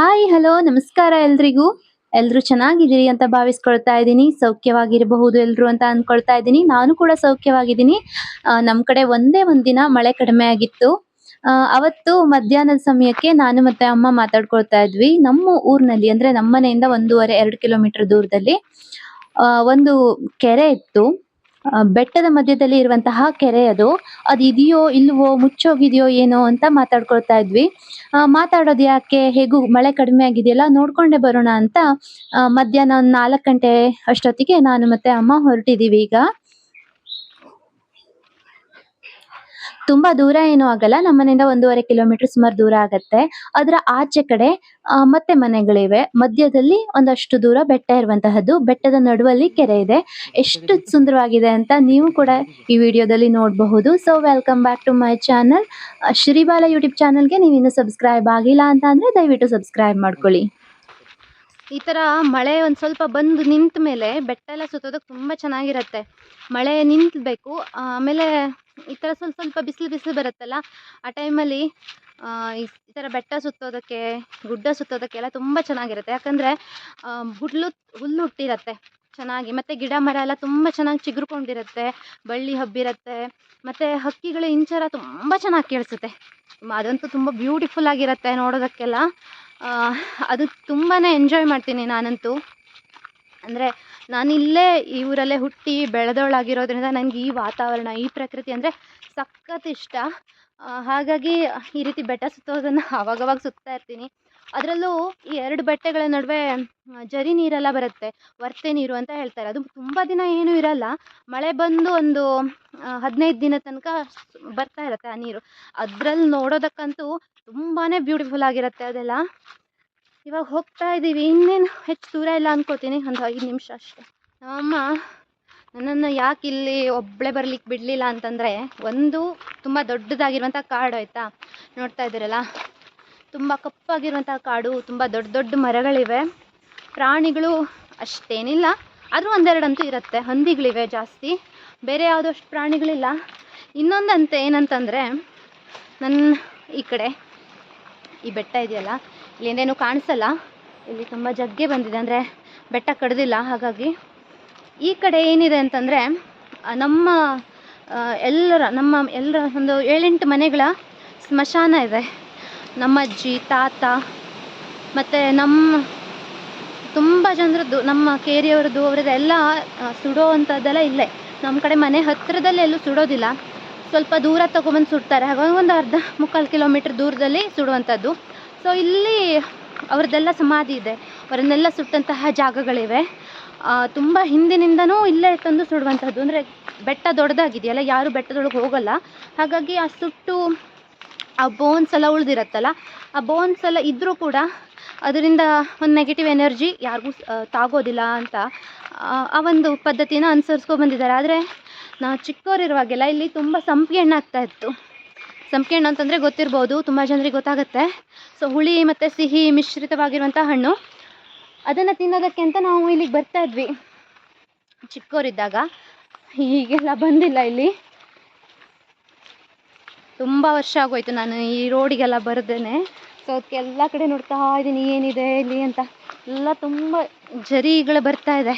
Hi, hello, ನಮಸ್ಕಾರ ಎಲ್ರಿಗೂ. ಎಲ್ರು ಚೆನ್ನಾಗಿದ್ದೀರಿ ಅಂತ ಭಾವಿಸ್ಕೊಳ್ತಾ ಇದ್ದೀನಿ. ಸೌಖ್ಯವಾಗಿರಬಹುದು ಎಲ್ರು ಅಂತ ಅನ್ಕೊಳ್ತಾ ಇದ್ದೀನಿ. ನಾನು ಕೂಡ ಸೌಖ್ಯವಾಗಿದ್ದೀನಿ. ನಮ್ಮ ನಮ್ ಕಡೆ ಒಂದೇ ಒಂದಿನ ಮಳೆ ಕಡಿಮೆ ಆಗಿತ್ತು. ಅವತ್ತು ಮಧ್ಯಾಹ್ನದ ಸಮಯಕ್ಕೆ ನಾನು ಮತ್ತೆ ಅಮ್ಮ ಮಾತಾಡ್ಕೊಳ್ತಾ ಇದ್ವಿ. ನಮ್ಮ ಊರಿನಲ್ಲಿ, ಅಂದ್ರೆ ನಮ್ಮ ಮನೆಯಿಂದ ಒಂದೂವರೆ, ಎರಡು ಕಿಲೋಮೀಟರ್ ದೂರದಲ್ಲಿ ಒಂದು ಕೆರೆ ಇತ್ತು. ಬೆಟ್ಟದ ಮಧ್ಯದಲ್ಲಿ ಇರುವಂತಹ ಕೆರೆ ಅದು. ಅದು ಇದೆಯೋ ಇಲ್ವೋ, ಮುಚ್ಚೋಗಿದೆಯೋ ಏನೋ ಅಂತ ಮಾತಾಡ್ಕೊಳ್ತಾ ಇದ್ವಿ. ಮಾತಾಡೋದು ಯಾಕೆ? ಹೇಗೂ ಮಳೆ ಕಡಿಮೆ ಆಗಿದೆಯಲ್ಲ, ನೋಡ್ಕೊಂಡೆ ಬರೋಣ ಅಂತ ಮಧ್ಯಾಹ್ನ ಒಂದು ನಾಲ್ಕು ಗಂಟೆ ಅಷ್ಟೊತ್ತಿಗೆ ನಾನು ಮತ್ತೆ ಅಮ್ಮ ಹೊರಟಿದೀವಿ ಈಗ. ತುಂಬಾ ದೂರ ಏನೂ ಆಗಲ್ಲ. ನಮ್ಮನೆಯಿಂದ ಒಂದೂವರೆ ಕಿಲೋಮೀಟರ್ ಸುಮಾರು ದೂರ ಆಗತ್ತೆ. ಅದರ ಆಚೆ ಕಡೆ ಮತ್ತೆ ಮನೆಗಳಿವೆ. ಮಧ್ಯದಲ್ಲಿ ಒಂದಷ್ಟು ದೂರ ಬೆಟ್ಟ ಇರುವಂತಹದ್ದು. ಬೆಟ್ಟದ ನಡುವಲ್ಲಿ ಕೆರೆ ಇದೆ. ಎಷ್ಟು ಸುಂದರವಾಗಿದೆ ಅಂತ ನೀವು ಕೂಡ ಈ ವಿಡಿಯೋದಲ್ಲಿ ನೋಡಬಹುದು. So welcome back to my channel Shribala YouTube ಚಾನಲ್ಗೆ ನೀವು ಇನ್ನೂ ಸಬ್ಸ್ಕ್ರೈಬ್ ಆಗಿಲ್ಲ ಅಂತ ಅಂದರೆ ದಯವಿಟ್ಟು ಸಬ್ಸ್ಕ್ರೈಬ್ ಮಾಡ್ಕೊಳ್ಳಿ. ಈ ಥರ ಮಳೆ ಒಂದು ಸ್ವಲ್ಪ ಬಂದು ನಿಂತ ಮೇಲೆ ಬೆಟ್ಟ ಎಲ್ಲ ಸುತ್ತೋದಕ್ಕೆ ತುಂಬ ಚೆನ್ನಾಗಿರುತ್ತೆ. ಮಳೆ ನಿಂತಬೇಕು. ಆಮೇಲೆ ಈ ಥರ ಸ್ವಲ್ಪ ಸ್ವಲ್ಪ ಬಿಸಿಲು ಬಿಸಿಲು ಬರುತ್ತಲ್ಲ, ಆ ಟೈಮಲ್ಲಿ ಈ ಥರ ಬೆಟ್ಟ ಸುತ್ತೋದಕ್ಕೆ, ಗುಡ್ಡ ಸುತ್ತೋದಕ್ಕೆಲ್ಲ ತುಂಬ ಚೆನ್ನಾಗಿರುತ್ತೆ. ಯಾಕಂದರೆ ಹುಲ್ಲು ಹುಲ್ಲು ಹುಟ್ಟಿರತ್ತೆ ಚೆನ್ನಾಗಿ, ಮತ್ತು ಗಿಡ, ಮರ ಎಲ್ಲ ತುಂಬ ಚೆನ್ನಾಗಿ ಚಿಗುರ್ಕೊಂಡಿರುತ್ತೆ, ಬಳ್ಳಿ ಹಬ್ಬಿರುತ್ತೆ, ಮತ್ತು ಹಕ್ಕಿಗಳ, ಇಂಚರ ತುಂಬ ಚೆನ್ನಾಗಿ ಕೇಳಿಸುತ್ತೆ. ಅದಂತೂ ತುಂಬ ಬ್ಯೂಟಿಫುಲ್ ಆಗಿರುತ್ತೆ ನೋಡೋದಕ್ಕೆಲ್ಲ. ಅದು ತುಂಬಾ ಎಂಜಾಯ್ ಮಾಡ್ತೀನಿ ನಾನಂತೂ. ಅಂದರೆ ನಾನಿಲ್ಲೇ ಈ ಊರಲ್ಲೇ ಹುಟ್ಟಿ ಬೆಳೆದವಳಾಗಿರೋದ್ರಿಂದ ನನಗೆ ಈ ವಾತಾವರಣ, ಈ ಪ್ರಕೃತಿ ಅಂದರೆ ಸಖತ್ ಇಷ್ಟ. ಹಾಗಾಗಿ ಈ ರೀತಿ ಬೆಟ್ಟ ಸುತ್ತೋದನ್ನು ಅವಾಗವಾಗ ಸುತ್ತಾ ಇರ್ತೀನಿ. ಅದರಲ್ಲೂ ಈ ಎರಡು ಬೆಟ್ಟಗಳ ನಡುವೆ ಜರಿ ನೀರೆಲ್ಲ ಬರುತ್ತೆ, ವರ್ತೆ ನೀರು ಅಂತ ಹೇಳ್ತಾರೆ. ಅದು ತುಂಬ ದಿನ ಏನೂ ಇರಲ್ಲ. ಮಳೆ ಬಂದು ಒಂದು ಹದಿನೈದು ದಿನ ತನಕ ಬರ್ತಾ ಇರುತ್ತೆ ಆ ನೀರು. ಅದ್ರಲ್ಲಿ ನೋಡೋದಕ್ಕಂತೂ ತುಂಬಾ ಬ್ಯೂಟಿಫುಲ್ ಆಗಿರುತ್ತೆ ಅದೆಲ್ಲ. ಇವಾಗ ಹೋಗ್ತಾ ಇದ್ದೀವಿ ಇನ್ನೇನು ಹೆಚ್ಚು ದೂರ ಇಲ್ಲ ಅನ್ಕೋತೀನಿ. ಒಂದು ಐದು ನಿಮಿಷ ಅಷ್ಟೇ. ನಮ್ಮಮ್ಮ ನನ್ನನ್ನು ಯಾಕೆ ಇಲ್ಲಿ ಒಬ್ಬಳೇ ಬರ್ಲಿಕ್ಕೆ ಬಿಡಲಿಲ್ಲ ಅಂತಂದರೆ, ಒಂದು ತುಂಬ ದೊಡ್ಡದಾಗಿರುವಂಥ ಕಾಡು ಆಯಿತಾ? ನೋಡ್ತಾ ಇದ್ದೀರಲ್ಲ? ತುಂಬ ಕಪ್ಪಾಗಿರುವಂಥ ಕಾಡು, ತುಂಬ ದೊಡ್ಡ ದೊಡ್ಡ ಮರಗಳಿವೆ. ಪ್ರಾಣಿಗಳು ಅಷ್ಟೇನಿಲ್ಲ. ಆದರೂ ಒಂದೆರಡಂತೂ ಇರುತ್ತೆ. ಹಂದಿಗಳಿವೆ ಜಾಸ್ತಿ. ಬೇರೆ ಯಾವುದೋ ಅಷ್ಟು ಪ್ರಾಣಿಗಳಿಲ್ಲ. ಇನ್ನೊಂದಂತೆ ಏನಂತಂದರೆ ನನ್ನ ಈ ಕಡೆ ಈ ಬೆಟ್ಟ ಇದೆಯಲ್ಲ ಇಲ್ಲಿಂದೇನು ಕಾಣಿಸಲ್ಲ. ಇಲ್ಲಿ ತುಂಬ ಜಗ್ಗೆ ಬಂದಿದೆ ಅಂದರೆ ಬೆಟ್ಟ ಕಡ್ದಿಲ್ಲ. ಹಾಗಾಗಿ ಈ ಕಡೆ ಏನಿದೆ ಅಂತಂದರೆ ನಮ್ಮ ಎಲ್ಲರ ನಮ್ಮ ಎಲ್ಲರ ಒಂದು ಏಳೆಂಟು ಮನೆಗಳ ಸ್ಮಶಾನ ಇದೆ. ನಮ್ಮ ಅಜ್ಜಿ, ತಾತ ಮತ್ತು ನಮ್ಮ ತುಂಬ ಜನರದ್ದು, ನಮ್ಮ ಕೇರಿಯವ್ರದ್ದು, ಅವ್ರದ್ದು ಎಲ್ಲ ಸುಡೋ ಅಂಥದ್ದೆಲ್ಲ ಇಲ್ಲೇ. ನಮ್ಮ ಕಡೆ ಮನೆ ಹತ್ತಿರದಲ್ಲಿ ಎಲ್ಲೂ ಸುಡೋದಿಲ್ಲ. ಸ್ವಲ್ಪ ದೂರ ತೊಗೊಬಂದು ಸುಡ್ತಾರೆ. ಹಾಗಾಗಿ ಒಂದು ಅರ್ಧ ಮುಕ್ಕಾಲು ಕಿಲೋಮೀಟ್ರ್ ದೂರದಲ್ಲಿ ಸುಡುವಂಥದ್ದು. ಸೊ ಇಲ್ಲಿ ಅವ್ರದ್ದೆಲ್ಲ ಸಮಾಧಿ ಇದೆ. ಅವರನ್ನೆಲ್ಲ ಸುಟ್ಟಂತಹ ಜಾಗಗಳಿವೆ. ತುಂಬ ಹಿಂದಿನಿಂದನೂ ಇಲ್ಲೇ ತಂದು ಸುಡುವಂಥದ್ದು ಅಂದರೆ ಬೆಟ್ಟ ದೊಡ್ಡದಾಗಿದೆಯಲ್ಲ ಯಾರು ಬೆಟ್ಟದೊಳಗೆ ಹೋಗಲ್ಲ. ಹಾಗಾಗಿ ಆ ಸುಟ್ಟು ಆ ಬೋನ್ಸ್ ಎಲ್ಲ ಉಳಿದಿರತ್ತಲ್ಲ ಆ ಬೋನ್ಸ್ ಎಲ್ಲ ಇದ್ದರೂ ಕೂಡ ಅದರಿಂದ ಒಂದು ನೆಗೆಟಿವ್ ಎನರ್ಜಿ ಯಾರಿಗೂ ತಾಗೋದಿಲ್ಲ ಅಂತ ಆ, ಒಂದು ಪದ್ಧತಿನ ಅನುಸರಿಸ್ಕೊಂಡು ಬಂದಿದ್ದಾರೆ. ಆದರೆ ನಾವು ಚಿಕ್ಕವರಿರುವಾಗೆಲ್ಲ ಇಲ್ಲಿ ತುಂಬ ಸಂಪಿಗೆ ಹಣ್ಣು ಆಗ್ತಾ ಇತ್ತು. ಸಂಪಿಗೆ ಹಣ್ಣು ಅಂತಂದರೆ ಗೊತ್ತಿರ್ಬೋದು, ತುಂಬ ಜನರಿಗೆ ಗೊತ್ತಾಗುತ್ತೆ. ಸೊ ಹುಳಿ ಮತ್ತು ಸಿಹಿ ಮಿಶ್ರಿತವಾಗಿರುವಂಥ ಹಣ್ಣು. ಅದನ್ನು ತಿನ್ನೋದಕ್ಕೆ ಅಂತ ನಾವು ಇಲ್ಲಿಗೆ ಬರ್ತಾ ಇದ್ವಿ. ಚಿಕ್ಕವರಿದ್ದಾಗ ಈಗೆಲ್ಲ ಬಂದಿಲ್ಲ ಇಲ್ಲಿ. ತುಂಬ ವರ್ಷ ಆಗೋಯ್ತು ನಾನು ಈ ರೋಡಿಗೆಲ್ಲ ಬರ್ದೇನೆ. ಸೊ ಅದಕ್ಕೆಲ್ಲ ಕಡೆ ನೋಡ್ತಾ ಇದ್ದೀನಿ ಏನಿದೆ, ಇಲ್ಲಿ ಅಂತ. ಎಲ್ಲ ತುಂಬ ಜರಿಗಳು ಬರ್ತಾ ಇದೆ.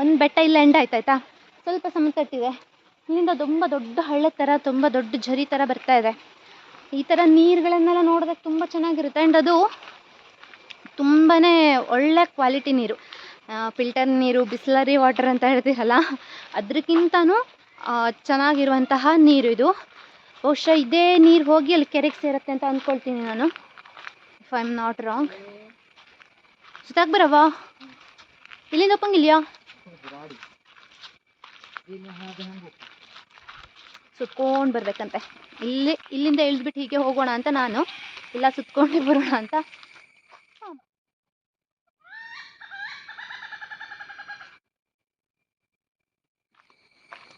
ಒಂದು ಬೆಟ್ಟ ಇಲ್ಲ ಎಂಡ್ ಆಯ್ತಾಯ್ತಾ ಸ್ವಲ್ಪ ಸಮತಟ್ಟಿದೆ ಇಲ್ಲಿಂದ ತುಂಬ ದೊಡ್ಡ ಹಳ್ಳ ಥರ ತುಂಬ ದೊಡ್ಡ ಝರಿ ಥರ ಬರ್ತಾ ಇದೆ. ಈ ಥರ ನೀರುಗಳನ್ನೆಲ್ಲ ನೋಡೋದಕ್ಕೆ ತುಂಬ ಚೆನ್ನಾಗಿರುತ್ತೆ. ಆ್ಯಂಡ್ ಅದು ತುಂಬಾ ಒಳ್ಳೆ ಕ್ವಾಲಿಟಿ ನೀರು. ಫಿಲ್ಟರ್ ನೀರು, ಬಿಸ್ಲರಿ ವಾಟರ್ ಅಂತ ಹೇಳ್ತೀರಲ್ಲ ಅದಕ್ಕಿಂತನೂ ಚೆನ್ನಾಗಿರುವಂತಹ ನೀರು ಇದು. ಬಹುಶಃ ಇದೇ ನೀರು ಹೋಗಿ ಅಲ್ಲಿ ಕೆರೆಗೆ ಸೇರುತ್ತೆ ಅಂತ ಅಂದ್ಕೊಳ್ತೀನಿ ನಾನು. If I am not wrong ಸುತ್ತಾಕ್ ಬರವಾ ಇಲ್ಲಿಂದ ಹೋಗಂಗಿಲ್ಯಾ ಸುತ್ಕೊಂಡು ಬರ್ಬೇಕಂತೆ. ಇಲ್ಲಿ, ಇಲ್ಲಿಂದ ಇಳಿದ್ಬಿಟ್ಟು ಹೀಗೆ ಹೋಗೋಣ ಅಂತ ನಾನು. ಇಲ್ಲ, ಸುತ್ಕೊಂಡೇ ಬರೋಣ ಅಂತ.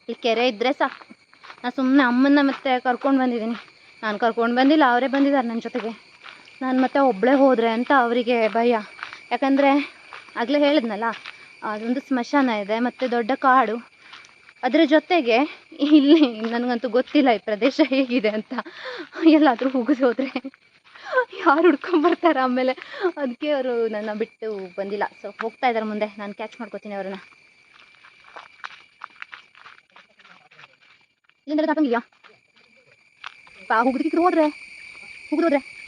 ಇಲ್ಲಿ ಕೆರೆ ಇದ್ರೆ ಸಾಕು. ನಾನು ಸುಮ್ಮನೆ ಅಮ್ಮನ್ನ ಮತ್ತೆ ಕರ್ಕೊಂಡು ಬಂದಿದ್ದೀನಿ. ನಾನು ಕರ್ಕೊಂಡು ಬಂದಿಲ್ಲ, ಅವರೇ ಬಂದಿದ್ದಾರೆ ನನ್ನ ಜೊತೆಗೆ. ನಾನು ಮತ್ತೆ ಒಬ್ಳೆ ಹೋದ್ರೆ ಅಂತ ಅವರಿಗೆ ಭಯ. ಯಾಕಂದರೆ ಆಗಲೇ ಹೇಳಿದ್ನಲ್ಲ ಅದೊಂದು ಸ್ಮಶಾನ ಇದೆ, ಮತ್ತು ದೊಡ್ಡ ಕಾಡು. ಅದರ ಜೊತೆಗೆ ಇಲ್ಲಿ ನನಗಂತೂ ಗೊತ್ತಿಲ್ಲ ಈ ಪ್ರದೇಶ ಹೇಗಿದೆ ಅಂತ. ಎಲ್ಲಾದರೂ ಹೋಗೋದು ಹೋದರೆ ಯಾರು ಹುಡ್ಕೊಂಬರ್ತಾರೆ ಆಮೇಲೆ? ಅದಕ್ಕೆ ಅವರು ನನ್ನ ಬಿಟ್ಟು ಬಂದಿಲ್ಲ. ಸೊ ಹೋಗ್ತಾ ಇದ್ದಾರೆ ಮುಂದೆ. ನಾನು ಕ್ಯಾಚ್ ಮಾಡ್ಕೋತೀನಿ ಅವ್ರನ್ನ. ಇಲ್ಲಿಂದ ಪಾ ಹುಗ್ದಿಕ್ಕಿದ್ರು ಹೋದ್ರೆ. ಹುಗ್ರು ಹೋದ್ರೆ.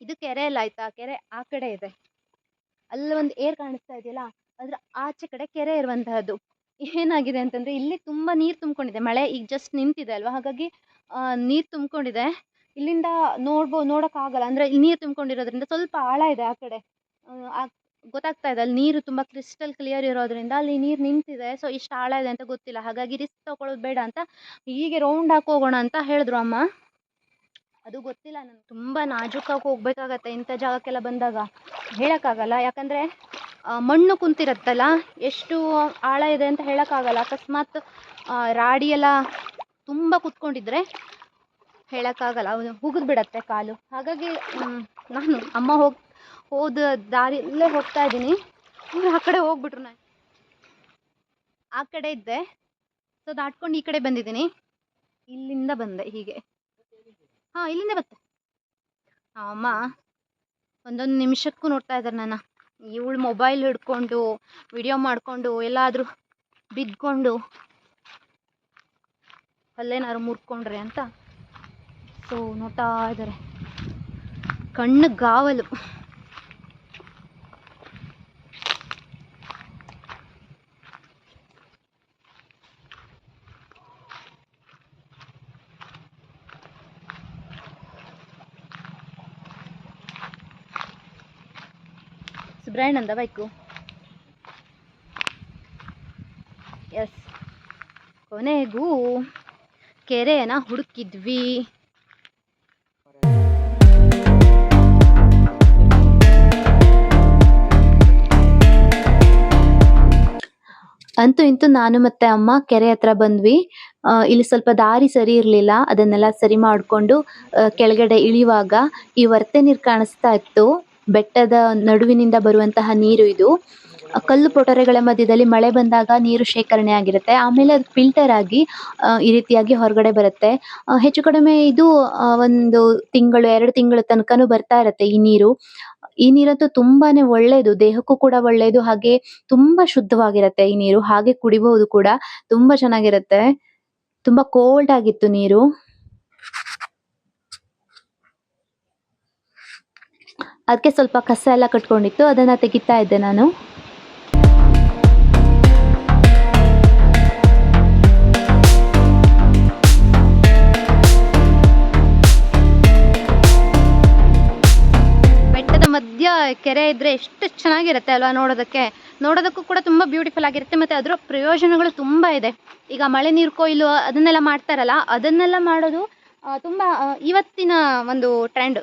ಇದು. ಕೆರೆ ಎಲ್ಲ ಆಯ್ತಾ? ಕೆರೆ ಆ ಕಡೆ ಇದೆ. ಅಲ್ಲಿ ಒಂದು ಏರ್ ಕಾಣಿಸ್ತಾ ಇದೆಯಲ್ಲ, ಅದರ ಆಚೆ ಕಡೆ ಕೆರೆ ಇರುವಂತಹದ್ದು. ಏನಾಗಿದೆ ಅಂತಂದ್ರೆ, ಇಲ್ಲಿ ತುಂಬಾ ನೀರು ತುಂಬಿಕೊಂಡಿದೆ. ಮಳೆ ಈಗ ಜಸ್ಟ್ ನಿಂತಿದೆ ಅಲ್ವಾ? ಹಾಗಾಗಿ ನೀರು ತುಂಬಿಕೊಂಡಿದೆ. ಇಲ್ಲಿಂದ ನೋಡ್ಬೋ, ನೋಡೋಕ್ಕಾಗಲ್ಲ. ಅಂದ್ರೆ ನೀರು ತುಂಬಿಕೊಂಡಿರೋದ್ರಿಂದ ಸ್ವಲ್ಪ ಆಳ ಇದೆ ಆ ಕಡೆ. ಗೊತ್ತಾಗ್ತಾ ಇದೆ. ಅಲ್ಲಿ ನೀರು ತುಂಬಾ ಕ್ರಿಸ್ಟಲ್ ಕ್ಲಿಯರ್ ಇರೋದ್ರಿಂದ ಅಲ್ಲಿ ನೀರು ನಿಂತಿದೆ. ಸೊ ಇಷ್ಟು ಆಳ ಇದೆ ಅಂತ ಗೊತ್ತಿಲ್ಲ. ಹಾಗಾಗಿ ರಿಸ್ಕ್ ತೊಗೊಳ್ಳೋದು ಬೇಡ ಅಂತ ಹೀಗೆ ರೌಂಡ್ ಹಾಕೋಗೋಣ ಅಂತ ಹೇಳಿದ್ರು ಅಮ್ಮ. ಅದು ಗೊತ್ತಿಲ್ಲ, ನಾನು ತುಂಬ ನಾಜೂಕಾಗಿ ಹೋಗ್ಬೇಕಾಗತ್ತೆ ಇಂಥ ಜಾಗಕ್ಕೆಲ್ಲ ಬಂದಾಗ. ಹೇಳೋಕ್ಕಾಗಲ್ಲ, ಯಾಕಂದರೆ ಮಣ್ಣು ಕುಂತಿರತ್ತಲ್ಲ, ಎಷ್ಟು ಆಳ ಇದೆ ಅಂತ ಹೇಳೋಕ್ಕಾಗಲ್ಲ. ಅಕಸ್ಮಾತ್ ರಾಡಿ ಎಲ್ಲ ತುಂಬ ಕುತ್ಕೊಂಡಿದ್ರೆ ಹೇಳೋಕ್ಕಾಗಲ್ಲ ಹುಗಿದು ಬಿಡತ್ತೆ ಕಾಲು. ಹಾಗಾಗಿ ನಾನು ಅಮ್ಮ ಹೋಗಿ, ಹೋದ ದಾರಿಯಲ್ಲೇ ಹೋಗ್ತಾ ಇದ್ದೀನಿ. ಆ ಕಡೆ ಹೋಗ್ಬಿಟ್ರು ನಾನು. ಆ ಕಡೆ ಇದ್ದೆ. ಸೊ, ದಾಟ್ಕೊಂಡು ಈ ಕಡೆ ಬಂದಿದ್ದೀನಿ. ಇಲ್ಲಿಂದ ಬಂದೆ ಹೀಗೆ. ಹಾಂ, ಇಲ್ಲಿಂದ ಬತ್ತೆ. ಅಮ್ಮ, ಒಂದೊಂದು ನಿಮಿಷಕ್ಕೂ ನೋಡ್ತಾ ಇದ್ದಾರೆ ನಾನು. ಇವಳು ಮೊಬೈಲ್ ಹಿಡ್ಕೊಂಡು ವಿಡಿಯೋ ಮಾಡಿಕೊಂಡು, ಎಲ್ಲಾದರೂ ಬಿದ್ಕೊಂಡು ಅಲ್ಲೇನಾದ್ರು ಮುರ್ಕೊಂಡ್ರೆ ಅಂತ. ಸೊ ನೋಡ್ತಾ ಇದ್ದಾರೆ. ಕಣ್ಣು, ಗಾವಲು. ಸುಬ್ರಾಯಣ್ಣಂದ ಬೈಕು ಎಸ್ ಕೊನೆಗೂ ಕೆರೆಯನ್ನ ಹುಡುಕಿದ್ವಿ ಅಂತೂ ಇಂತೂ ನಾನು ಮತ್ತೆ ಅಮ್ಮ ಕೆರೆ ಹತ್ರ ಬಂದ್ವಿ. ಇಲ್ಲಿ ಸ್ವಲ್ಪ ದಾರಿ ಸರಿ ಇರಲಿಲ್ಲ. ಅದನ್ನೆಲ್ಲ ಸರಿ ಮಾಡಿಕೊಂಡು ಕೆಳಗಡೆ ಇಳಿಯುವಾಗ ಈ ವರ್ತೆ ನೀರು ಕಾಣಿಸ್ತಾ ಇತ್ತು. ಬೆಟ್ಟದ ನಡುವಿನಿಂದ ಬರುವಂತಹ ನೀರು ಇದು. ಕಲ್ಲು ಪೊಟರೆಗಳ ಮಧ್ಯದಲ್ಲಿ ಮಳೆ ಬಂದಾಗ ನೀರು ಶೇಖರಣೆ ಆಗಿರುತ್ತೆ. ಆಮೇಲೆ ಅದು ಫಿಲ್ಟರ್ ಆಗಿ ಈ ರೀತಿಯಾಗಿ ಹೊರಗಡೆ ಬರುತ್ತೆ. ಹೆಚ್ಚು ಕಡಿಮೆ ಇದು ಒಂದು ತಿಂಗಳು, ಎರಡು ತಿಂಗಳ ತನಕನೂ ಬರ್ತಾ ಇರುತ್ತೆ ಈ ನೀರು. ಈ ನೀರಂತೂ ತುಂಬಾನೇ ಒಳ್ಳೆಯದು ದೇಹಕ್ಕೂ ಕೂಡ ಒಳ್ಳೆಯದು ಹಾಗೆ ತುಂಬಾ ಶುದ್ಧವಾಗಿರುತ್ತೆ ಈ ನೀರು. ಹಾಗೆ ಕುಡಿಬಹುದು ಕೂಡ, ತುಂಬಾ ಚೆನ್ನಾಗಿರುತ್ತೆ. ತುಂಬಾ ಕೋಲ್ಡ್ ಆಗಿತ್ತು ನೀರು. ಅದಕ್ಕೆ ಸ್ವಲ್ಪ ಕಸ ಎಲ್ಲ ಕಟ್ಕೊಂಡಿತ್ತು, ಅದನ್ನು ತೆಗಿತಾ ಇದ್ದೆ ನಾನು. ಬೆಟ್ಟದ ಮಧ್ಯ ಕೆರೆ ಇದ್ರೆ ಎಷ್ಟು ಚೆನ್ನಾಗಿರುತ್ತೆ ಅಲ್ವಾ ನೋಡೋದಕ್ಕೆ? ನೋಡೋದಕ್ಕೂ ಕೂಡ ತುಂಬ ಬ್ಯೂಟಿಫುಲ್ ಆಗಿರುತ್ತೆ ಮತ್ತು ಅದರ ಪ್ರಯೋಜನಗಳು ತುಂಬ ಇದೆ. ಈಗ ಮಳೆ ನೀರು ಕೊಯ್ಲು ಅದನ್ನೆಲ್ಲ ಮಾಡ್ತಾರಲ್ಲ, ಅದನ್ನೆಲ್ಲ ಮಾಡೋದು ತುಂಬ ಇವತ್ತಿನ ಒಂದು ಟ್ರೆಂಡ್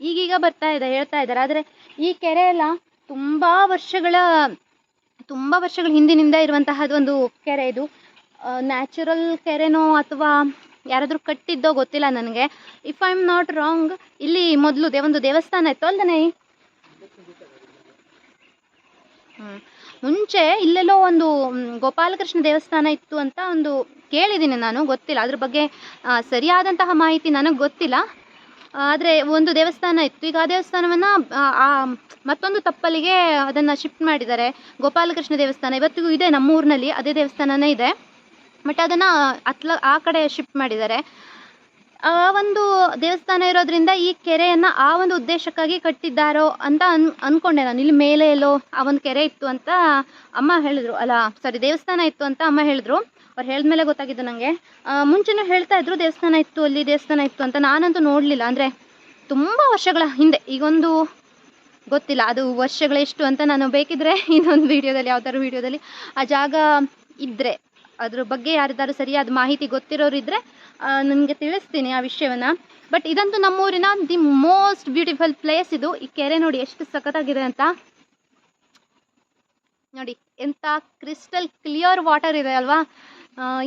ಈಗೀಗ ಬರ್ತಾ ಇದೆ, ಹೇಳ್ತಾ ಇದ್ದಾರೆ. ಆದರೆ ಈ ಕೆರೆ ಎಲ್ಲ ತುಂಬ ವರ್ಷಗಳ ತುಂಬ ವರ್ಷಗಳ ಹಿಂದಿನಿಂದ ಇರುವಂತಹದ್ದೊಂದು ಕೆರೆ ಇದು. ನ್ಯಾಚುರಲ್ ಕೆರೆನೋ ಅಥವಾ ಯಾರಾದರೂ ಕಟ್ಟಿದ್ದೋ ಗೊತ್ತಿಲ್ಲ ನನಗೆ. If I am not wrong ಇಲ್ಲಿ ಮೊದಲು ದೇ, ಒಂದು ದೇವಸ್ಥಾನ ಇತ್ತು ಅಲ್ದನೇ? ಹ್ಮ್. ಮುಂಚೆ ಇಲ್ಲೆಲ್ಲೋ ಒಂದು ಗೋಪಾಲಕೃಷ್ಣ ದೇವಸ್ಥಾನ ಇತ್ತು ಅಂತ ಒಂದು ಕೇಳಿದ್ದೀನಿ ನಾನು, ಗೊತ್ತಿಲ್ಲ. ಅದ್ರ ಬಗ್ಗೆ ಸರಿಯಾದಂತಹ ಮಾಹಿತಿ ನನಗೆ ಗೊತ್ತಿಲ್ಲ. ಆದರೆ ಒಂದು ದೇವಸ್ಥಾನ ಇತ್ತು. ಈಗ ಆ ದೇವಸ್ಥಾನವನ್ನು, ಆ ಮತ್ತೊಂದು ತಪ್ಪಲಿಗೆ ಅದನ್ನು ಶಿಫ್ಟ್ ಮಾಡಿದ್ದಾರೆ. ಗೋಪಾಲಕೃಷ್ಣ ದೇವಸ್ಥಾನ. ಇವತ್ತಿಗೂ ಇದೆ ನಮ್ಮ ಊರಿನಲ್ಲಿ ಅದೇ ದೇವಸ್ಥಾನನೇ ಇದೆ. ಬಟ್ ಅದನ್ನು ಅತ್ಲ, ಆ ಕಡೆ ಶಿಫ್ಟ್ ಮಾಡಿದ್ದಾರೆ. ಆ ಒಂದು ದೇವಸ್ಥಾನ ಇರೋದ್ರಿಂದ ಈ ಕೆರೆಯನ್ನು ಆ ಒಂದು ಉದ್ದೇಶಕ್ಕಾಗಿ ಕಟ್ಟಿದ್ದಾರೋ ಅಂತ ಅನ್ ಅಂದ್ಕೊಂಡೆ ನಾನು. ಇಲ್ಲಿ ಮೇಲೆ ಎಲ್ಲೋ ಆ ಒಂದು ಕೆರೆ ಇತ್ತು ಅಂತ ಅಮ್ಮ ಹೇಳಿದ್ರು. ಅಲ್ಲ ಸಾರಿ ದೇವಸ್ಥಾನ ಇತ್ತು ಅಂತ ಅಮ್ಮ ಹೇಳಿದ್ರು. ಅವ್ರು ಹೇಳಿದ್ಮೇಲೆ ಗೊತ್ತಾಗಿದ್ದು ನನಗೆ ಮುಂಚೆನೂ ಹೇಳ್ತಾ ಇದ್ರು, ದೇವಸ್ಥಾನ ಇತ್ತು, ಅಲ್ಲಿ ದೇವಸ್ಥಾನ ಇತ್ತು ಅಂತ. ನಾನಂತೂ ನೋಡಲಿಲ್ಲ. ಅಂದರೆ ತುಂಬ ವರ್ಷಗಳ ಹಿಂದೆ, ಈಗೊಂದು ಗೊತ್ತಿಲ್ಲ, ಅದು ವರ್ಷಗಳೆಷ್ಟು ಅಂತ ನಾನು ಬೇಕಿದ್ರೆ ಇನ್ನೊಂದು ವೀಡಿಯೋದಲ್ಲಿ, ಯಾವ್ದಾದ್ರು ವೀಡಿಯೋದಲ್ಲಿ ಆ ಜಾಗ ಇದ್ದರೆ ಅದ್ರ ಬಗ್ಗೆ ಯಾರಿದ್ದಾರು ಸರಿಯಾದ ಮಾಹಿತಿ ಗೊತ್ತಿರೋರು ಇದ್ದರೆ ನನಗೆ ತಿಳಿಸ್ತೀನಿ ಆ ವಿಷಯವನ್ನು. ಬಟ್ ಇದಂತೂ ನಮ್ಮೂರಿನ ದಿ ಮೋಸ್ಟ್ ಬ್ಯೂಟಿಫುಲ್ ಪ್ಲೇಸ್ ಇದು. ಈ ಕೆರೆ ನೋಡಿ ಎಷ್ಟು ಸಖತ್ತಾಗಿದೆ ಅಂತ. ನೋಡಿ, ಎಂಥ ಕ್ರಿಸ್ಟಲ್ ಕ್ಲಿಯರ್ ವಾಟರ್ ಇದೆ ಅಲ್ವಾ?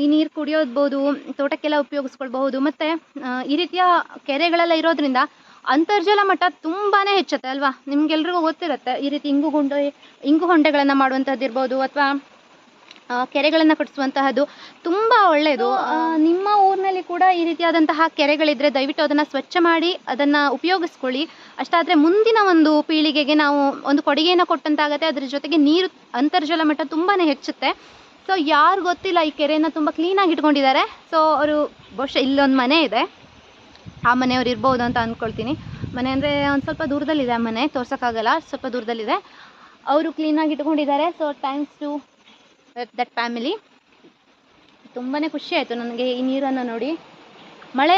ಈ ನೀರು ಕುಡಿಯೋದ್ಬೋದು ತೋಟಕ್ಕೆಲ್ಲ ಉಪಯೋಗಿಸ್ಕೊಳ್ಬಹುದು ಮತ್ತು ಈ ರೀತಿಯ ಕೆರೆಗಳೆಲ್ಲ ಇರೋದ್ರಿಂದ ಅಂತರ್ಜಲ ಮಟ್ಟ ತುಂಬಾ ಹೆಚ್ಚುತ್ತೆ ಅಲ್ವಾ? ನಿಮ್ಗೆಲ್ರಿಗೂ ಗೊತ್ತಿರುತ್ತೆ ಈ ರೀತಿ ಇಂಗು ಗುಂಡೆ ಇಂಗು ಹೊಂಡೆಗಳನ್ನು ಮಾಡುವಂಥದ್ದು ಇರ್ಬೋದು ಅಥವಾ ಕೆರೆಗಳನ್ನು ಕಟ್ಟಿಸುವಂತಹದ್ದು ತುಂಬ ಒಳ್ಳೆಯದು ನಿಮ್ಮ ಊರಿನಲ್ಲಿ ಕೂಡ ಈ ರೀತಿಯಾದಂತಹ ಕೆರೆಗಳಿದ್ರೆ ದಯವಿಟ್ಟು ಅದನ್ನು ಸ್ವಚ್ಛ ಮಾಡಿ ಅದನ್ನು ಉಪಯೋಗಿಸ್ಕೊಳ್ಳಿ. ಅಷ್ಟಾದರೆ ಮುಂದಿನ ಒಂದು ಪೀಳಿಗೆಗೆ ನಾವು ಒಂದು ಕೊಡುಗೆಯನ್ನು ಕೊಟ್ಟಂತಾಗತ್ತೆ ಅದ್ರ ಜೊತೆಗೆ ನೀರು ಅಂತರ್ಜಲ ಮಟ್ಟ ತುಂಬಾ ಹೆಚ್ಚುತ್ತೆ. ಸೊ ಯಾರು ಗೊತ್ತಿಲ್ಲ, ಈ ಕೆರೆನ ತುಂಬ ಕ್ಲೀನಾಗಿ ಇಟ್ಕೊಂಡಿದ್ದಾರೆ. ಸೊ ಅವರು ಬಹುಶಃ ಇಲ್ಲೊಂದು ಮನೆ ಇದೆ. ಆ ಮನೆಯವ್ರು ಇರ್ಬೋದು ಅಂತ ಅಂದ್ಕೊಳ್ತೀನಿ ಮನೆ ಅಂದರೆ ಒಂದು ಸ್ವಲ್ಪ ದೂರದಲ್ಲಿದೆ ಆ ಮನೆ, ತೋರ್ಸೋಕ್ಕಾಗಲ್ಲ ಸ್ವಲ್ಪ ದೂರದಲ್ಲಿದೆ. ಅವರು ಕ್ಲೀನಾಗಿ ಇಟ್ಕೊಂಡಿದ್ದಾರೆ. So thanks to that family ತುಂಬಾ ಖುಷಿ ಆಯಿತು ನನಗೆ ಈ ನೀರನ್ನು ನೋಡಿ. ಮಳೆ,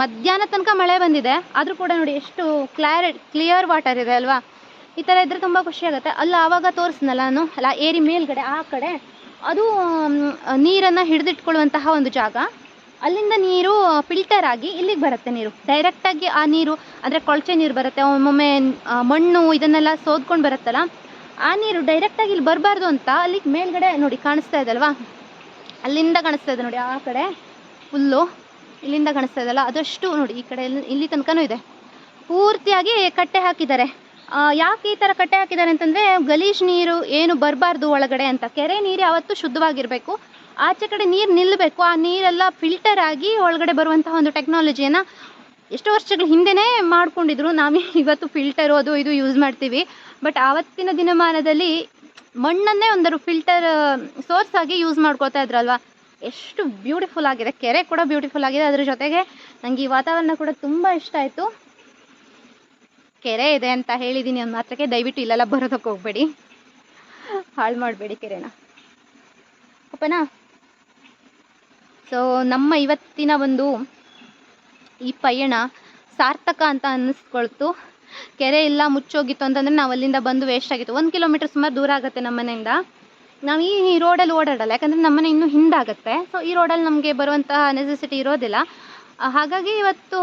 ಮಧ್ಯಾಹ್ನ ತನಕ ಮಳೆ ಬಂದಿದೆ. ಆದರೂ ಕೂಡ ನೋಡಿ ಎಷ್ಟು ಕ್ಲಾರಿ ಕ್ಲಿಯರ್ ವಾಟರ್ ಇದೆ, ಅಲ್ವಾ? ಈ ಥರ ಇದ್ದರೆ ತುಂಬ ಖುಷಿ ಆಗುತ್ತೆ. ಅಲ್ಲ, ಆವಾಗ ತೋರಿಸ್ನಲ್ಲ ನಾನು? ಅಲ್ಲ, ಏರಿ ಮೇಲ್ಗಡೆ, ಆ ಕಡೆ? ಅದು ನೀರನ್ನು ಹಿಡಿದಿಟ್ಕೊಳ್ಳುವಂತಹ ಒಂದು ಜಾಗ. ಅಲ್ಲಿಂದ ನೀರು ಫಿಲ್ಟರ್ ಆಗಿ ಇಲ್ಲಿಗೆ ಬರುತ್ತೆ ನೀರು. ಡೈರೆಕ್ಟಾಗಿ ಆ ನೀರು, ಅಂದರೆ ಕೊಳಚೆ ನೀರು ಬರುತ್ತೆ. ಒಮ್ಮೊಮ್ಮೆ ಮಣ್ಣು ಇದನ್ನೆಲ್ಲ ಸೋದ್ಕೊಂಡು ಬರುತ್ತಲ್ಲ, ಆ ನೀರು ಡೈರೆಕ್ಟಾಗಿ ಇಲ್ಲಿ ಬರಬಾರ್ದು ಅಂತ ಅಲ್ಲಿಗೆ ಮೇಲ್ಗಡೆ ನೋಡಿ ಕಾಣಿಸ್ತಾ ಇದೆ ಅಲ್ವಾ? ಅಲ್ಲಿಂದ ಕಾಣಿಸ್ತಾ ಇದೆ ನೋಡಿ, ಆ ಕಡೆ ಫುಲ್ಲು ಇಲ್ಲಿಂದ ಕಾಣಿಸ್ತಾ ಇದಲ್ಲ ಅದಷ್ಟು ನೋಡಿ, ಈ ಕಡೆ ಇಲ್ಲಿ ತನಕನೂ ಇದೆ. ಪೂರ್ತಿಯಾಗಿ ಕಟ್ಟೆ ಹಾಕಿದ್ದಾರೆ. ಯಾಕೆ ಈ ಥರ ಕಟ್ಟೆ ಹಾಕಿದ್ದಾರೆ ಅಂತಂದರೆ ಗಲೀಜು ನೀರು ಏನು ಬರಬಾರ್ದು ಒಳಗಡೆ ಅಂತ. ಕೆರೆ ನೀರು ಯಾವತ್ತು ಶುದ್ಧವಾಗಿರಬೇಕು. ಆಚೆ ಕಡೆ ನೀರು ನಿಲ್ಲಬೇಕು ಆ ನೀರೆಲ್ಲ ಫಿಲ್ಟರ್ ಆಗಿ ಒಳಗಡೆ ಬರುವಂತಹ ಒಂದು ಟೆಕ್ನಾಲಜಿಯನ್ನು ಎಷ್ಟು ವರ್ಷಗಳ ಹಿಂದೆನೇ ಮಾಡ್ಕೊಂಡಿದ್ರು. ನಾವೇ ಇವತ್ತು ಫಿಲ್ಟರು ಅದು ಇದು ಯೂಸ್ ಮಾಡ್ತೀವಿ. ಬಟ್ ಆವತ್ತಿನ ದಿನಮಾನದಲ್ಲಿ ಮಣ್ಣನ್ನೇ ಒಂದರು ಫಿಲ್ಟರ್ ಸೋರ್ಸ್ ಆಗಿ ಯೂಸ್ ಮಾಡ್ಕೋತಾ ಇದ್ರಲ್ವಾ? ಎಷ್ಟು ಬ್ಯೂಟಿಫುಲ್ ಆಗಿದೆ. ಕೆರೆ ಕೂಡ ಬ್ಯೂಟಿಫುಲ್ ಆಗಿದೆ. ಅದ್ರ ಜೊತೆಗೆ ನನಗೆ ಈ ವಾತಾವರಣ ಕೂಡ ತುಂಬ ಇಷ್ಟ ಆಯಿತು. ಕೆರೆ ಇದೆ ಅಂತ ಹೇಳಿದ್ದೀನಿ ಒಂದು ಮಾತ್ರಕ್ಕೆ ದಯವಿಟ್ಟು ಇಲ್ಲೆಲ್ಲ ಬರೋದಕ್ಕೆ ಹೋಗಬೇಡಿ. ಹಾಳು ಮಾಡಬೇಡಿ ಕೆರೆನ. ಓಪನಾ ಸೊ ನಮ್ಮ ಇವತ್ತಿನ ಒಂದು ಈ ಪಯಣ ಸಾರ್ಥಕ ಅಂತ ಅನ್ನಿಸ್ಕೊಳ್ತು. ಕೆರೆ ಇಲ್ಲ ಮುಚ್ಚೋಗಿತ್ತು ಅಂತಂದರೆ ನಾವು ಅಲ್ಲಿಂದ ಬಂದು ವೇಸ್ಟ್ ಆಗಿತ್ತು. ಒಂದು ಕಿಲೋಮೀಟರ್ ಸುಮಾರು ದೂರ ಆಗುತ್ತೆ ನಮ್ಮ ಮನೆಯಿಂದ. ನಾವು ಈ ರೋಡಲ್ಲಿ ಓಡಾಡಲ್ಲ, ಯಾಕಂದರೆ ನಮ್ಮನೆ ಇನ್ನೂ ಹಿಂದಾಗುತ್ತೆ. ಸೊ ಈ ರೋಡಲ್ಲಿ ನಮಗೆ ಬರುವಂತಹ ನೆಸೆಸಿಟಿ ಇರೋದಿಲ್ಲ. ಹಾಗಾಗಿ ಇವತ್ತು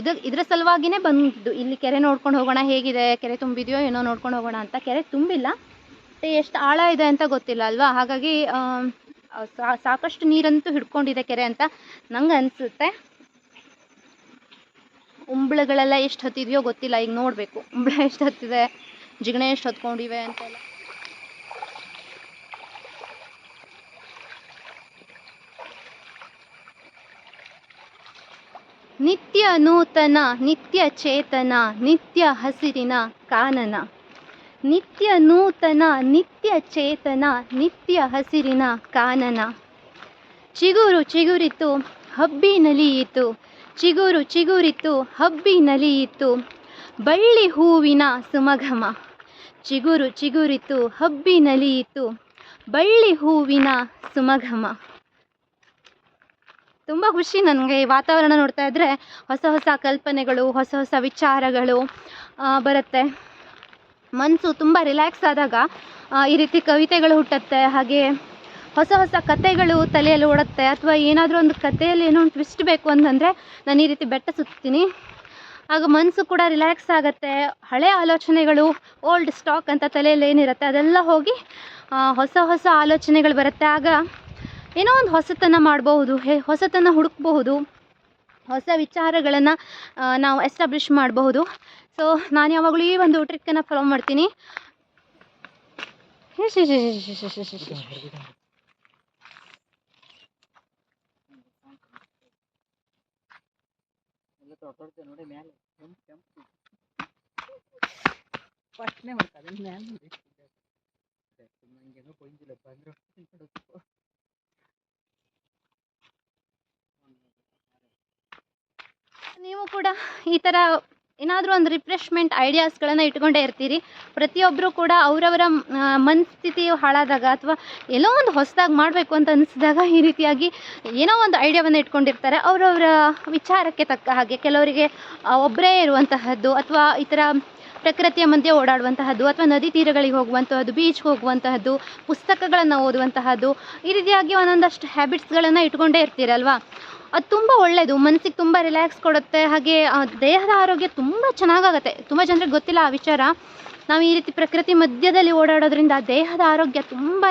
ಇದ ಇದು, ಇದರ ಸಲುವಾಗಿನೇ ಬಂದು ಇಲ್ಲಿ ಕೆರೆ ನೋಡ್ಕೊಂಡು ಹೋಗೋಣ, ಹೇಗಿದೆ, ಕೆರೆ ತುಂಬಿದೆಯೋ ಏನೋ ನೋಡ್ಕೊಂಡು ಹೋಗೋಣ ಅಂತ ಕೆರೆ ತುಂಬಿಲ್ಲ. ಎಷ್ಟು ಆಳ ಇದೆ ಅಂತ ಗೊತ್ತಿಲ್ಲ ಅಲ್ವಾ? ಹಾಗಾಗಿ ಸಾಕಷ್ಟು ನೀರಂತೂ ಹಿಡ್ಕೊಂಡಿದೆ ಕೆರೆ ಅಂತ ನಂಗೆ ಅನಿಸುತ್ತೆ. ಉಂಬಳಗಳೆಲ್ಲ ಎಷ್ಟು ಹತ್ತಿದೆಯೋ ಗೊತ್ತಿಲ್ಲ, ಈಗ ನೋಡಬೇಕು. ಉಂಬಳ ಎಷ್ಟು ಹತ್ತಿದೆ, ಜಿಗಣೆ ಎಷ್ಟು ಹತ್ಕೊಂಡಿವೆ ಅಂತೆಲ್ಲ. ನಿತ್ಯ ನೂತನ, ನಿತ್ಯ ಚೇತನ, ನಿತ್ಯ ಹಸಿರಿನ ಕಾನನ. ನಿತ್ಯ ನೂತನ, ನಿತ್ಯ ಚೇತನ, ನಿತ್ಯ ಹಸಿರಿನ ಕಾನನ. ಚಿಗುರು ಚಿಗುರಿತು, ಹಬ್ಬಿ ನಲಿಯಿತು. ಚಿಗುರು ಚಿಗುರಿತು, ಹಬ್ಬಿ ನಲಿಯಿತು. ಬಳ್ಳಿ ಹೂವಿನ ಸುಮಘಮ. ಚಿಗುರು ಚಿಗುರಿತು, ಹಬ್ಬಿ ನಲಿಯಿತು. ಬಳ್ಳಿ ಹೂವಿನ ಸುಮಘಮ. ತುಂಬ ಖುಷಿ ನನಗೆ ಈ ವಾತಾವರಣ ನೋಡ್ತಾ ಇದ್ದರೆ ಹೊಸ ಹೊಸ ಕಲ್ಪನೆಗಳು, ಹೊಸ ಹೊಸ ವಿಚಾರಗಳು ಬರುತ್ತೆ. ಮನಸ್ಸು ತುಂಬ ರಿಲ್ಯಾಕ್ಸ್ ಆದಾಗ ಈ ರೀತಿ ಕವಿತೆಗಳು ಹುಟ್ಟುತ್ತೆ. ಹಾಗೆ ಹೊಸ ಹೊಸ ಕತೆಗಳು ತಲೆಯಲ್ಲಿ ಓಡುತ್ತೆ. ಅಥವಾ ಏನಾದರೂ ಒಂದು ಕಥೆಯಲ್ಲಿ ಏನೋ ಒಂದು ಟ್ವಿಸ್ಟ್ ಬೇಕು ಅಂತಂದರೆ ನಾನು ಈ ರೀತಿ ಬೆಟ್ಟ ಸುತ್ತೀನಿ. ಆಗ ಮನಸ್ಸು ಕೂಡ ರಿಲ್ಯಾಕ್ಸ್ ಆಗುತ್ತೆ. ಹಳೆ ಆಲೋಚನೆಗಳು ಓಲ್ಡ್ ಸ್ಟಾಕ್ ಅಂತ ತಲೆಯಲ್ಲಿ ಏನಿರುತ್ತೆ, ಅದೆಲ್ಲ ಹೋಗಿ ಹೊಸ ಹೊಸ ಆಲೋಚನೆಗಳು ಬರುತ್ತೆ. ಆಗ ಏನೋ ಒಂದು ಹೊಸತನ ಮಾಡಬಹುದು ಹೊಸತನ ಹುಡುಕಬಹುದು, ಹೊಸ ವಿಚಾರಗಳನ್ನು ನಾವು ಎಸ್ಟಾಬ್ಲಿಷ್ ಮಾಡಬಹುದು. ಸೊ ನಾನು ಯಾವಾಗಲೂ ಈ ಒಂದು ಟ್ರಿಕ್ಕನ್ನು ಫಾಲೋ ಮಾಡ್ತೀನಿ. ನೀವು ಕೂಡ ಈ ಥರ ಏನಾದರೂ ಒಂದು ರಿಫ್ರೆಶ್ಮೆಂಟ್ ಐಡಿಯಾಸ್ಗಳನ್ನು ಇಟ್ಕೊಂಡೇ ಇರ್ತೀರಿ. ಪ್ರತಿಯೊಬ್ಬರು ಕೂಡ ಅವರವರ ಮನಸ್ಥಿತಿ ಹಾಳಾದಾಗ ಅಥವಾ ಎಲ್ಲೋ ಒಂದು ಹೊಸದಾಗಿ ಮಾಡಬೇಕು ಅಂತ ಅನಿಸಿದಾಗ ಈ ರೀತಿಯಾಗಿ ಏನೋ ಒಂದು ಐಡಿಯಾವನ್ನು ಇಟ್ಕೊಂಡಿರ್ತಾರೆ. ಅವರವರ ವಿಚಾರಕ್ಕೆ ತಕ್ಕ ಹಾಗೆ ಕೆಲವರಿಗೆ ಒಬ್ಬರೇ ಇರುವಂತಹದ್ದು ಅಥವಾ ಈ ಥರ ಪ್ರಕೃತಿಯ ಮಧ್ಯೆ ಓಡಾಡುವಂತಹದ್ದು ಅಥವಾ ನದಿ ತೀರಗಳಿಗೆ ಹೋಗುವಂತಹದ್ದು ಬೀಚ್ಗೆ ಹೋಗುವಂತಹದ್ದು, ಪುಸ್ತಕಗಳನ್ನು ಓದುವಂತಹದ್ದು, ಈ ರೀತಿಯಾಗಿ ಒಂದೊಂದಷ್ಟು ಹ್ಯಾಬಿಟ್ಸ್ಗಳನ್ನು ಇಟ್ಕೊಂಡೇ ಇರ್ತೀರಲ್ವಾ? ಅದು ತುಂಬ ಒಳ್ಳೆಯದು ಮನಸ್ಸಿಗೆ ತುಂಬ ರಿಲ್ಯಾಕ್ಸ್ ಕೊಡುತ್ತೆ. ಹಾಗೆ ದೇಹದ ಆರೋಗ್ಯ ತುಂಬ ಚೆನ್ನಾಗಾಗತ್ತೆ. ತುಂಬ ಜನರಿಗೆ ಗೊತ್ತಿಲ್ಲ ಆ ವಿಚಾರ. ನಾವು ಈ ರೀತಿ ಪ್ರಕೃತಿ ಮಧ್ಯದಲ್ಲಿ ಓಡಾಡೋದ್ರಿಂದ ದೇಹದ ಆರೋಗ್ಯ ತುಂಬಾ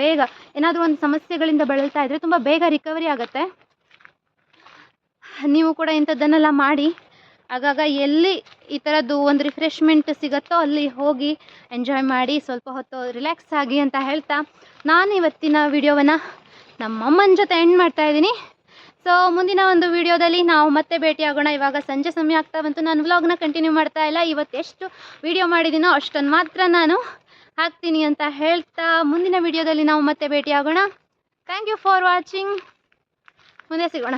ಬೇಗ, ಏನಾದರೂ ಒಂದು ಸಮಸ್ಯೆಗಳಿಂದ ಬಳಲ್ತಾ ಇದ್ದರೆ ತುಂಬ ಬೇಗ ರಿಕವರಿ ಆಗುತ್ತೆ. ನೀವು ಕೂಡ ಇಂಥದ್ದನ್ನೆಲ್ಲ ಮಾಡಿ ಆಗಾಗ ಎಲ್ಲಿ ಈ ಥರದ್ದು ಒಂದು ರಿಫ್ರೆಶ್ಮೆಂಟ್ ಸಿಗುತ್ತೋ ಅಲ್ಲಿ ಹೋಗಿ ಎಂಜಾಯ್ ಮಾಡಿ ಸ್ವಲ್ಪ ಹೊತ್ತು ರಿಲ್ಯಾಕ್ಸ್ ಆಗಿ ಅಂತ ಹೇಳ್ತಾ ನಾನು ಇವತ್ತಿನ ವಿಡಿಯೋವನ್ನು ನಮ್ಮಮ್ಮನ ಜೊತೆ ಎಂಡ್ ಮಾಡ್ತಾ ಇದ್ದೀನಿ. ಸೊ ಮುಂದಿನ ಒಂದು ವಿಡಿಯೋದಲ್ಲಿ ನಾವು ಮತ್ತೆ ಭೇಟಿಯಾಗೋಣ. ಇವಾಗ ಸಂಜೆ ಸಮಯ ಆಗ್ತಾ ಬಂತು. ನಾನು ವ್ಲಾಗ್ನ ಕಂಟಿನ್ಯೂ ಮಾಡ್ತಾ ಇಲ್ಲ. ಇವತ್ತು ಎಷ್ಟು ವಿಡಿಯೋ ಮಾಡಿದ್ದೀನೋ ಅಷ್ಟನ್ನು ಮಾತ್ರ ನಾನು ಹಾಕ್ತೀನಿ ಅಂತ ಹೇಳ್ತಾ ಮುಂದಿನ ವಿಡಿಯೋದಲ್ಲಿ ನಾವು ಮತ್ತೆ ಭೇಟಿಯಾಗೋಣ. ಥ್ಯಾಂಕ್ ಯು ಫಾರ್ ವಾಚಿಂಗ್ ಮುಂದೆ ಸಿಗೋಣ.